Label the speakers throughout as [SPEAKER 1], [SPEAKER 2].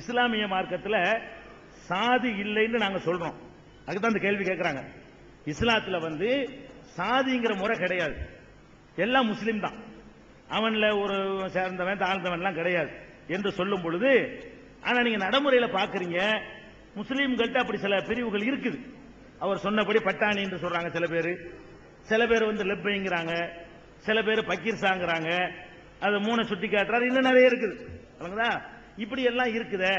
[SPEAKER 1] இஸ்லாமிய மார்க்கத்தில் சாதி இல்லைன்னு நாங்கள் சொல்றோம். அதுதான் இந்த கேள்வி கேட்குறாங்க இஸ்லாத்தில் வந்து சாதிங்கிற முறை கிடையாது. எல்லாம் முஸ்லீம் தான். அவனில் ஒரு சேர்ந்தவன் தாழ்ந்தவன்லாம் கிடையாது என்று சொல்லும் பொழுது ஆனால் நீங்கள் நடைமுறையில் பார்க்குறீங்க முஸ்லீம்கள்ட்ட அப்படி சில பிரிவுகள் இருக்குது. அவர் சொன்னபடி பட்டாணி என்று சொல்கிறாங்க சில பேர். சில பேர் வந்து லெப்பைங்கிறாங்க. சில பேர் பக்கீர்சாங்கிறாங்க அதை மூணை சுட்டி காட்டுறாரு இன்னும் நிறைய இருக்குது. விளங்குதா இப்படி எல்லாம் இருக்குதே.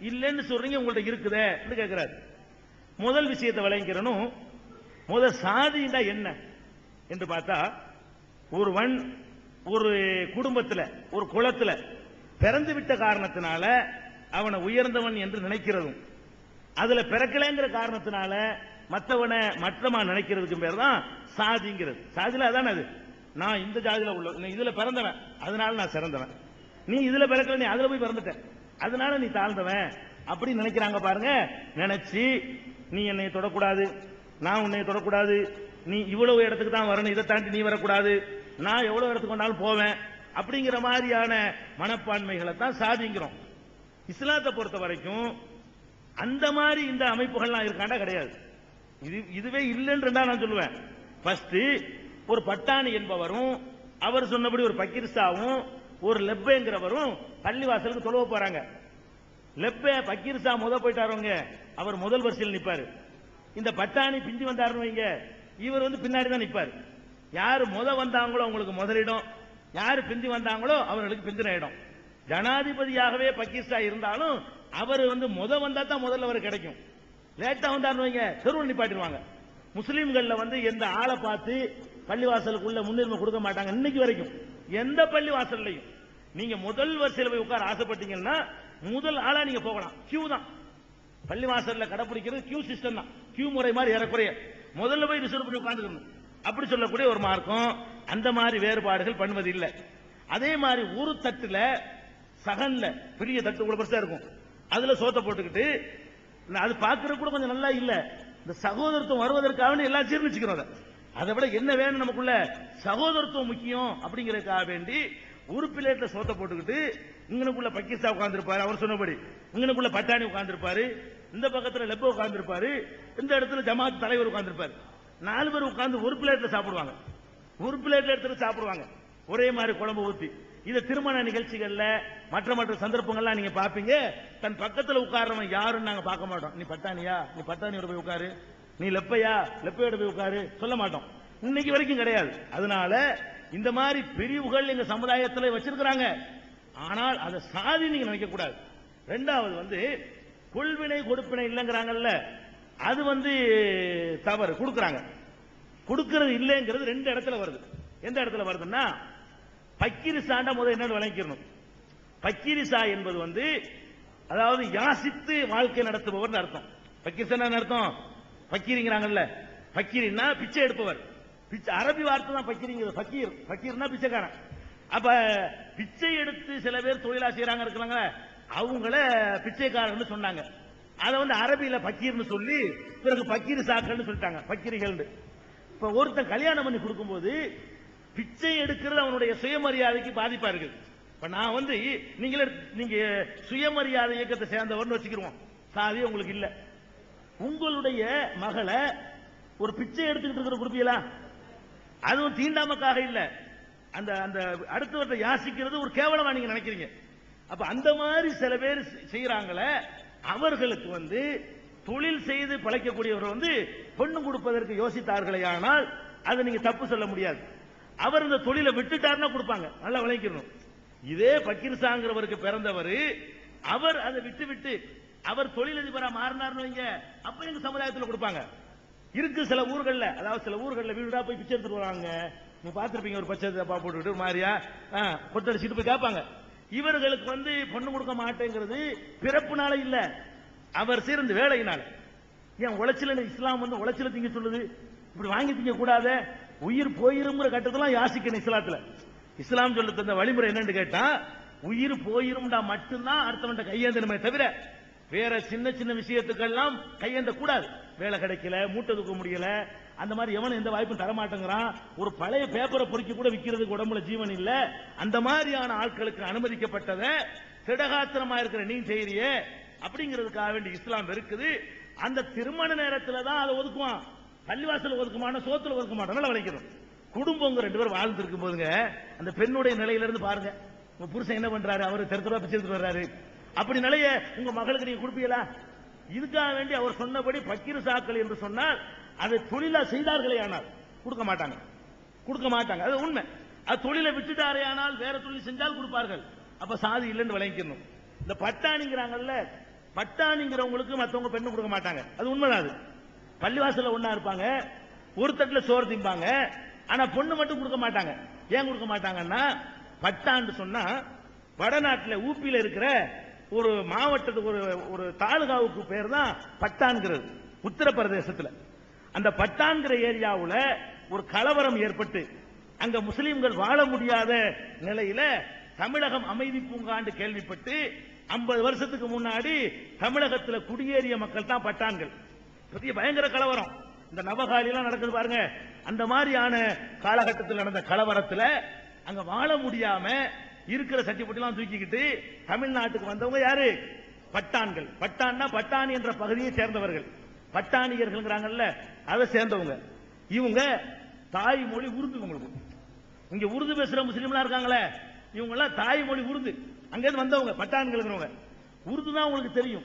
[SPEAKER 1] இல்லைன்னு சொல்றீங்க உங்கள்ட்ட இருக்குதே கேட்கிறாரு முதல் விஷயத்தை விளங்கிறனும் முதல் சாதினா என்ன என்று பார்த்தா ஒருவன் ஒரு குடும்பத்தில் ஒரு குளத்தில் பிறந்து விட்ட காரணத்தினால அவனை உயர்ந்தவன் என்று நினைக்கிறதும் அதுல பிறக்கலைங்கிற காரணத்தினால மற்றவனை மற்றமா நினைக்கிறதுக்கு பேர் தான் சாதிங்கிறது. சாதியில அதானே அது? நான் இந்த ஜாதியில உள்ள இதில் இதுல பிறந்தவன் அதனால நான் சிறந்தவன். நீ இதுல பிறக்கல நீ அதுல போய் பிறந்துட்ட. அதனால நீ தாழ்ந்தவன் அப்படி நினைக்கிறாங்க பாருங்க. நினைச்சு நீ என்னை தொடக்கூடாது. நான் உன்னை தொடக்கூடாது. நீ இவ்வளவு இடத்துக்கு தான் வரணும். இதை தாண்டி நீ வரக்கூடாது. நான் எவ்வளவு இடத்துக்கு வேணாலும் போவேன். அப்படிங்கிற மாதிரியான மனப்பான்மைகளை தான் சாதிங்கிறோம். இஸ்லாத்தை பொறுத்த வரைக்கும் அந்த மாதிரி இந்த அமைப்புகள்லாம் இருக்காண்டா கிடையாது. இது இதுவே இல்லைன்னு நான் சொல்லுவேன். ஃபர்ஸ்ட் ஒரு பட்டாணி என்பவரும் அவர் சொன்னபடி ஒரு பக்கீர்சாவும் ஒரு லெப்பேங்கிறவரும் பள்ளிவாசலுக்கு தொழுவ போறாங்க. லெப்பே பக்கீர்சா முத போயிட்டாருங்க அவர் முதல் வரிசையில் நிப்பாரு. இந்த பட்டாணி பிந்தி வந்தாருன்னு வைங்க. இவர் வந்து பின்னாடி தான் நிப்பாரு. யாரு முத வந்தாங்களோ அவங்களுக்கு முதலிடம். யாரு பிந்தி வந்தாங்களோ அவர்களுக்கு பிந்தின இடம். ஜனாதிபதியாகவே பக்கீர்சா இருந்தாலும் அவர் வந்து முத வந்தா தான் முதல்ல அவர் கிடைக்கும். லேட்டா வந்தாருன்னு வைங்க தெருவில் நிப்பாட்டிடுவாங்க. முஸ்லீம்கள்ல வந்து எந்த ஆளை பார்த்து பள்ளிவாசலுக்குள்ள முன்னுரிமை கொடுக்க மாட்டாங்க இன்னைக்கு வரைக்கும். எந்த பள்ளிவாசல்லையும். நீங்க முதல் வரிசையில் போய் உட்கார ஆசைப்பட்டீங்கன்னா முதல் ஆளா நீங்க போகலாம். கியூ தான். பள்ளிவாசல்ல கடைபிடிக்கிறது கியூ சிஸ்டம் தான். கியூ முறை மாதிரி ஏறக்குறைய. முதல்ல போய் ரிசர்வ் பண்ணி உட்காந்துக்கணும் அப்படி சொல்லக்கூடிய ஒரு மார்க்கம். அந்த மாதிரி வேறுபாடுகள் பண்ணுவது இல்லை. அதே மாதிரி ஒரு தட்டுல சகன்ல பெரிய தட்டு கூட பெருசா இருக்கும். அதுல சோத்தை போட்டுக்கிட்டு அது பாக்குறது கூட கொஞ்சம் நல்லா இல்ல. இந்த சகோதரத்துவம் வருவதற்காக எல்லாம் ஜீர்ணிச்சுக்கிறோம் அதை. அதை விட என்ன வேணும் நமக்குள்ள? சகோதரத்துவம் முக்கியம் அப்படிங்கறதுக்காக வேண்டி ஒரு பிளேட்ல சோத்தை போட்டுக்கிட்டு இங்கனுக்குள்ள பக்கிஸ்தா உட்கார்ந்துருப்பாரு அவர் சொன்னபடி. இங்கனுக்குள்ள பட்டாணி உட்கார்ந்துருப்பாரு இந்த பக்கத்துல லெப்ப உட்கார்ந்துருப்பாரு இந்த இடத்துல ஜமாத் தலைவர் உட்கார்ந்துருப்பாரு. நாலு பேர் உட்கார்ந்து ஒரு பிளேட்ல சாப்பிடுவாங்க. ஒரு பிளேட்ல எடுத்துட்டு சாப்பிடுவாங்க. ஒரே மாதிரி குழம்பு ஊத்தி. இது திருமண நிகழ்ச்சிகள்ல மற்ற மற்ற சந்தர்ப்பங்கள்லாம் நீங்க பாப்பீங்க. தன் பக்கத்துல உட்கார்றவன் யாருன்னு நாங்க பார்க்க மாட்டோம். நீ பட்டாணியா? நீ பட்டாணியோட போய் உட்காரு. நீ லெப்பையா? லெப்பையோட போய் உட்காரு. சொல்ல மாட்டோம். இன்னைக்கு வரைக்கும் கிடையாது. அதனால இந்த மாதிரி பிரிவுகள் எங்க சமுதாயத்தில் வச்சிருக்கிறாங்க. ஆனால் அதை சாதி நீங்க நினைக்க கூடாது. ரெண்டாவது வந்து கொள்வினை கொடுப்பினை இல்லைங்கிறாங்கல்ல அது வந்து தவறு. கொடுக்கறாங்க. கொடுக்கிறது இல்லைங்கிறது ரெண்டு இடத்துல வருது. எந்த இடத்துல வருதுன்னா பக்கிரிசாண்டா முதல் என்ன விளங்கிக்கணும். பக்கிரிசா என்பது வந்து அதாவது யாசித்து வாழ்க்கை நடத்துபவர் அர்த்தம். பக்கிரிசா அர்த்தம்? பக்கிரிங்கிறாங்கல்ல. பக்கிரின்னா பிச்சை எடுப்பவர். பிச்சை அரபி வார்த்தை தான் பக்கீரிங்கிறது பக்கீர் பக்கீர்னா பிச்சைக்காரன். அப்ப பிச்சை எடுத்து சில பேர் தொழிலா செய்யறாங்க இருக்கிறாங்க அவங்கள பிச்சைக்காரன்னு சொன்னாங்க. அதை வந்து அரபியில பக்கீர்னு சொல்லி பிறகு பக்கீர் சாக்கள்னு சொல்லிட்டாங்க பக்கீரிகள் இப்ப ஒருத்தன் கல்யாணம் பண்ணி கொடுக்கும்போது பிச்சை எடுக்கிறது அவனுடைய சுயமரியாதைக்கு பாதிப்பா இருக்குது இப்ப நான் வந்து நீங்களே நீங்க சுயமரியாதை இயக்கத்தை சேர்ந்தவர்னு வச்சுக்கிருவோம். சாதி உங்களுக்கு இல்ல. உங்களுடைய மகளை ஒரு பிச்சை எடுத்துக்கிட்டு இருக்கிற கொடுப்பீங்களா அதுவும் தீண்டாமக்காக இல்ல. அந்த அந்த அடுத்தவர்கிட்ட யாசிக்கிறது ஒரு கேவலமா நீங்க நினைக்கிறீங்க. அப்ப அந்த மாதிரி சில பேர் செய்யறாங்களே அவர்களுக்கு வந்து தொழில் செய்து பழைக்கக்கூடியவர் வந்து பொண்ணு கொடுப்பதற்கு யோசித்தார்களே ஆனால் அதை நீங்க தப்பு சொல்ல முடியாது. அவர் இந்த தொழிலை விட்டுட்டாருன்னா கொடுப்பாங்க. நல்லா விளைக்கணும் இதே பக்கீர்சாங்கிறவருக்கு பிறந்தவர் அவர் அதை விட்டு விட்டு அவர் தொழிலதிபரா மாறினார்னு வைங்க அப்ப எங்க சமுதாயத்தில் கொடுப்பாங்க. இருக்கு சில ஊர்கள்ல. அதாவது சில ஊர்கள்ல வீடா போய் பிச்சை எடுத்துட்டு வராங்க. நீங்க பாத்திருப்பீங்க ஒரு பச்சை தப்பா போட்டுக்கிட்டு மாதிரியா? ஆ, போய் கேட்பாங்க. இவர்களுக்கு வந்து பொண்ணு கொடுக்க மாட்டேங்கிறது பிறப்புனால இல்ல. அவர் சேர்ந்து வேலையினால. ஏன் உழைச்சல இஸ்லாம் வந்து உழைச்சல திங்க சொல்லுது. இப்படி வாங்கி திங்க கூடாத. உயிர் போயிருங்கிற கட்டத்தெல்லாம் யாசிக்கணும் இஸ்லாத்துல. இஸ்லாம் சொல்ல தந்த வழிமுறை என்னன்னு கேட்டா உயிர் போயிரும்டா மட்டும்தான் அடுத்தவன்ட்ட கையேந்தணுமே தவிர வேற சின்ன சின்ன விஷயத்துக்கெல்லாம் கையெண்ட கூடாது வேலை கிடைக்கல மூட்டை தூக்க முடியல அந்த மாதிரி எவனும் எந்த வாய்ப்பும் தரமாட்டேங்கிறான். ஒரு பழைய பேப்பரை பொறுக்கி கூட விற்கிறதுக்கு உடம்புல ஜீவன் இல்ல. அந்த மாதிரியான ஆட்களுக்கு அனுமதிக்கப்பட்டதை திடகாத்திரமா இருக்கிற நீ செய்யறியே அப்படிங்கிறதுக்காக வேண்டி இஸ்லாம் இருக்குது அந்த திருமண நேரத்துல தான் அதை ஒதுக்குவான். பள்ளிவாசல் ஒதுக்குமான சோத்துல ஒதுக்க மாட்டோம். விளைக்கணும் குடும்பங்க ரெண்டு பேரும் வாழ்ந்து போதுங்க அந்த பெண்ணுடைய நிலையிலிருந்து பாருங்க. புருஷன் என்ன பண்றாரு? அவரு தெரு தெருவா வர்றாரு. அப்படி நிலைய உங்க மகளுக்கு நீங்க கொடுப்பீங்களா? இதுக்காக வேண்டி அவர் சொன்னபடி பக்கீர் சாக்கள் என்று சொன்னால் அதை தொழிலா செய்தார்களே ஆனால் கொடுக்க மாட்டாங்க. கொடுக்க மாட்டாங்க. அது உண்மை. அது தொழிலை விட்டுட்டாரே ஆனால் வேற தொழில் செஞ்சால் கொடுப்பார்கள். அப்ப சாதி இல்லைன்னு விளங்கிக்கணும். இந்த பட்டாணிங்கிறாங்கல்ல பட்டாணிங்கிறவங்களுக்கு மற்றவங்க பெண்ணு கொடுக்க மாட்டாங்க. அது உண்மைதான் அது. பள்ளிவாசல்ல ஒன்னா இருப்பாங்க ஒரு தட்டுல சோறு திம்பாங்க ஆனா பொண்ணு மட்டும் கொடுக்க மாட்டாங்க. ஏன் கொடுக்க மாட்டாங்கன்னா பட்டான்னு சொன்னா வடநாட்டில் ஊப்பியில் இருக்கிற ஒரு மாவட்டத்துக்கு ஒரு ஒரு தாலுகாவுக்கு பேர் தான் பட்டான்கிறது உத்தரப்பிரதேசத்தில். அந்த பட்டான்கிற ஏரியாவில் ஒரு கலவரம் ஏற்பட்டு அங்க முஸ்லீம்கள் வாழ முடியாத நிலையில தமிழகம் அமைதி பூங்காண்டு கேள்விப்பட்டு 50 வருஷத்துக்கு முன்னாடி தமிழகத்தில் குடியேறிய மக்கள் தான் பட்டான்கள். பெரிய பயங்கர கலவரம். இந்த நவகாலிலாம் நடக்குது பாருங்க. அந்த மாதிரியான காலகட்டத்தில் நடந்த கலவரத்தில் அங்க வாழ முடியாம இருக்கிற சட்டிப்பட்டிலாம் தூக்கிக்கிட்டு தமிழ்நாட்டுக்கு வந்தவங்க யாரு? பட்டான்கள். பட்டான்னா பட்டாணி என்ற பகுதியை சேர்ந்தவர்கள். பட்டாணியர்கள்ங்கிறாங்கல்ல அதை சேர்ந்தவங்க. இவங்க தாய்மொழி உருது உங்களுக்கு இங்க உருது பேசுற முஸ்லீம்லாம் இருக்காங்களே இவங்க எல்லாம் தாய்மொழி உருது. அங்கிருந்து வந்தவங்க பட்டான்களுங்கிறவங்க. உருது தான் உங்களுக்கு தெரியும்.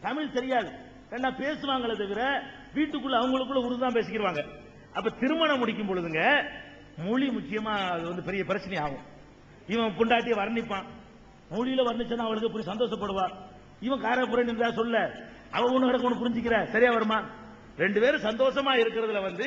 [SPEAKER 1] தமிழ் தெரியாது. ஏன்னா பேசுவாங்களே தவிர வீட்டுக்குள்ள அவங்களுக்குள்ள உருது தான் பேசிக்கிறாங்க அப்ப திருமணம் முடிக்கும் பொழுதுங்க மொழி முக்கியமா அது வந்து பெரிய பிரச்சனை ஆகும் இவன் புண்டாட்டியை வர்ணிப்பான். மொழியில வர்ணிச்சா அவளுக்கு இப்படி சந்தோஷப்படுவார் இவன் காரப்புற என்றா சொல்ல அவ ஒண்ணு கிடக்கு ஒண்ணு புரிஞ்சுக்கிற சரியா வருமா? ரெண்டு பேரும் சந்தோஷமா இருக்கிறதுல வந்து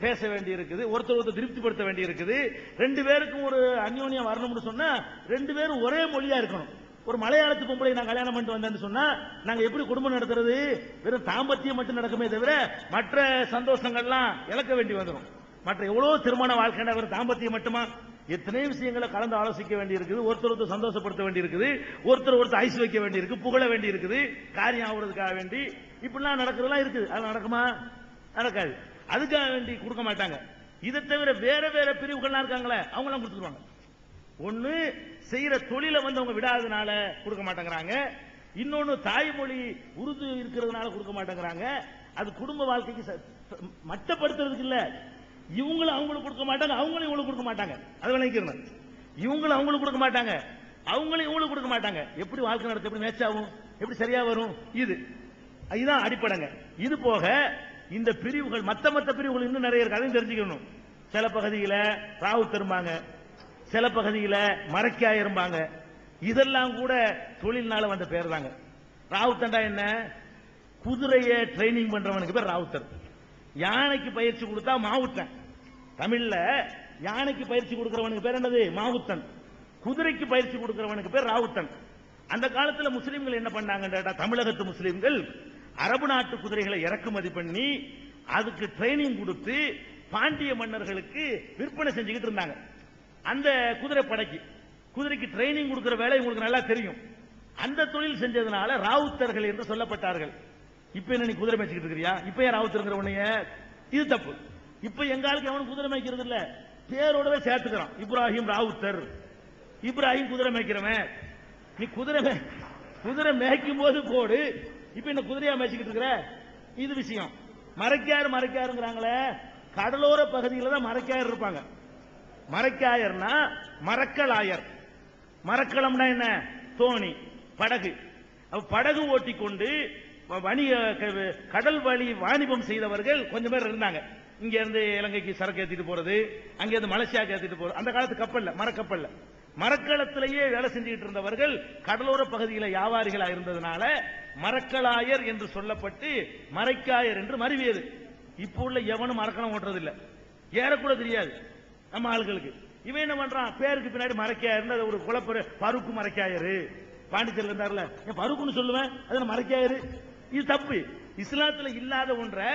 [SPEAKER 1] பேச வேண்டி இருக்குது ஒருத்தர் ஒருத்தர் திருப்திப்படுத்த வேண்டி இருக்குது ரெண்டு பேருக்கும் ஒரு அந்யோன்யம் வரணும்னு சொன்னா ரெண்டு பேரும் ஒரே மொழியா இருக்கணும். ஒரு மலையாளத்து பொம்பளை நான் கல்யாணம் பண்ணிட்டு வந்தேன்னு சொன்னா நாங்க எப்படி குடும்பம் நடத்துறது? வெறும் தாம்பத்தியம் மட்டும் நடக்குமே தவிர மற்ற சந்தோஷங்கள்லாம் இழக்க வேண்டி வந்துடும் மற்ற எவ்வளவு திருமண வாழ்க்கை வெறும் தாம்பத்தியம் மட்டுமா? எத்தனை விஷயங்களை கலந்து ஆலோசிக்க வேண்டி இருக்குது ஒருத்தர் ஒருத்தர் சந்தோஷப்படுத்த வேண்டி இருக்குது ஒருத்தர் ஒருத்தர் ஐஸ் வைக்க வேண்டி இருக்கு புகழ வேண்டி இருக்குது காரியம் ஆகுறதுக்காக வேண்டி. இப்படிலாம் நடக்கிறதெல்லாம் இருக்குது. அது நடக்குமா? நடக்காது. அதுக்காக வேண்டி கொடுக்க மாட்டாங்க. இதை தவிர வேற வேற பிரிவுகள்லாம் இருக்காங்களே அவங்களாம் கொடுத்துருவாங்க. ஒன்று செய்யற தொழிலை வந்து அவங்க விடாதனால கொடுக்க மாட்டேங்கிறாங்க. இன்னொன்னு தாய்மொழி உருது இருக்கிறதுனால கொடுக்க மாட்டேங்கிறாங்க. அது குடும்ப வாழ்க்கைக்கு ச- ச- மட்டப்படுத்துறதுக்கு இவங்களும் அவங்களுக்கு கொடுக்க மாட்டாங்க அவங்களும் இவங்களுக்கு கொடுக்க மாட்டாங்க. அதை விளங்கிக்கணும் இவங்களும் அவங்களுக்கு கொடுக்க மாட்டாங்க. அவங்களும் இவங்களுக்கு கொடுக்க மாட்டாங்க. எப்படி வாழ்க்கை நடத்த எப்படி மேட்ச் ஆகும் எப்படி சரியா வரும் இது. இதுதான் அடிப்படைங்க. இது போக இந்த பிரிவுகள் மத்த மத்த பிரிவுகள் இன்னும் நிறைய இருக்கு. அதையும் தெரிஞ்சுக்கணும். சில பகுதியில ராவு தரும்பாங்க சில பகுதியில மரக்காயிரும்பாங்க இதெல்லாம் கூட தொழில்னால வந்த பேர் தாங்க ராவுத்தண்டா என்ன? குதிரையை ட்ரைனிங் பண்றவனுக்கு பேர் ராவுத்தர். யானைக்கு பயிற்சி கொடுத்தா மாவுத்தன் தமிழ்ல யானைக்கு பயிற்சி கொடுக்கிறவனுக்கு பேர் என்னது? மாவுத்தன். குதிரைக்கு பயிற்சி கொடுக்கிறவனுக்கு பேர் ராவுத்தன். அந்த காலத்துல முஸ்லீம்கள் என்ன பண்ணாங்க தமிழகத்து முஸ்லீம்கள் அரபு நாட்டு குதிரைகளை இறக்குமதி பண்ணி அதுக்கு ட்ரைனிங் கொடுத்து பாண்டிய மன்னர்களுக்கு விற்பனை செஞ்சுக்கிட்டு இருந்தாங்க. அந்த குதிரை படைக்கு. குதிரைக்கு ட்ரைனிங் கொடுக்கிற வேலை உங்களுக்கு நல்லா தெரியும். அந்த தொழில் செஞ்சதுனால ராவுத்தர்கள் என்று சொல்லப்பட்டார்கள். இப்ப என்ன நீ குதிரை மேய்ச்சிக்கிட்டு இருக்கிறியா? இப்ப ஏன் ராவுத்தருங்கிற உன்னைய? இது தப்பு. இப்ப எங்க ஆளுக்கு எவனும் குதிரை மேய்க்கிறது இல்ல? பேரோடவே சேர்த்துக்கிறான். இப்ராஹிம் ராவுத்தர். இப்ராஹிம் குதிரை மேய்க்கிறவன். நீ குதிரை குதிரை மேய்க்கும் போது போடு. இப்ப என்ன குதிரையா மேய்ச்சிக்கிட்டு இருக்கிற? இது விஷயம். மறைக்காரு மறைக்காருங்கிறாங்களே. கடலோர பகுதியில் தான் மறைக்காயர் இருப்பாங்க. மறைக்காயர்னா மரக்கலாயர் மரக்களம்னா என்ன? தோணி படகு. படகு ஓட்டி கொண்டு வணிக கடல் வழி வாணிபம் செய்தவர்கள் கொஞ்சம் பேர் இருந்தாங்க. இங்க இருந்து இலங்கைக்கு சரக்கு ஏத்திட்டு போறது அங்க இருந்து மலேசியாக்கு ஏத்திட்டு போறது. அந்த காலத்து கப்பல்ல மரக்கப்பல்ல. மரக்களத்திலேயே வேலை செஞ்சுக்கிட்டு இருந்தவர்கள் கடலோர பகுதியில வியாபாரிகளா இருந்ததுனால மரக்கலாயர் என்று சொல்லப்பட்டு மரைக்காயர் என்று மருவியது. இப்போ உள்ள எவனும் மரக்கணம் ஓட்டுறதில்லை. ஏறக்கூட தெரியாது நம்ம ஆளுகளுக்கு. இவன் என்ன பண்றான்? பேருக்கு பின்னாடி மறைக்காயர் அது ஒரு குழப்ப பருக்கு மறைக்காயரு பாண்டிச்சேரியில் இருந்தார்ல என் பருக்குன்னு சொல்லுவேன் அதில் மறைக்காயரு இது தப்பு. இஸ்லாத்துல இல்லாத ஒன்றை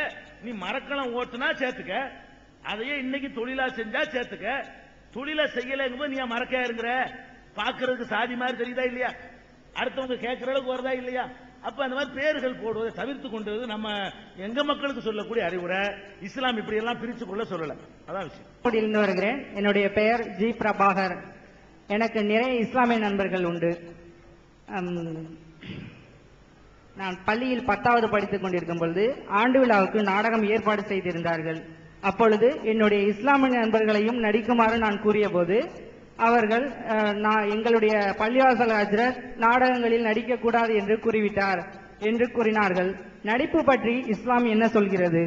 [SPEAKER 1] நீ மரக்கலம் ஓட்டுனா சேர்த்துக்க. அதையே இன்னைக்கு தொழிலா செஞ்சா சேர்த்துக்க. தொழிலா செய்யலைங்கும்போது நீ ஏன் மறக்காயிருங்கிற பாக்குறதுக்கு சாதி மாதிரி தெரியுதா இல்லையா? அடுத்தவங்க கேட்கற அளவுக்கு வருதா இல்லையா? அப்ப அந்த மாதிரி பேர்கள் போடுவதை தவிர்த்து கொண்டது நம்ம எங்க மக்களுக்கு சொல்லக்கூடிய அறிவுரை. இஸ்லாம் இப்படி எல்லாம் பிரிச்சு கொள்ள சொல்லல. அதான் விஷயம்.
[SPEAKER 2] இருந்து வருகிறேன். என்னுடைய பெயர் ஜி பிரபாகர். எனக்கு நிறைய இஸ்லாமிய நண்பர்கள் உண்டு. நான் பள்ளியில் பத்தாவது படித்துக் கொண்டிருக்கும் பொழுது ஆண்டு விழாவுக்கு நாடகம் ஏற்பாடு செய்திருந்தார்கள். அப்பொழுது என்னுடைய இஸ்லாமிய நண்பர்களையும் நடிக்குமாறு நான் கூறியபோது அவர்கள் நான் எங்களுடைய பள்ளிவாசல் ஹஜ்ரத் நாடகங்களில் நடிக்கக்கூடாது என்று கூறிவிட்டார் என்று கூறினார்கள். நடிப்பு பற்றி இஸ்லாம் என்ன சொல்கிறது?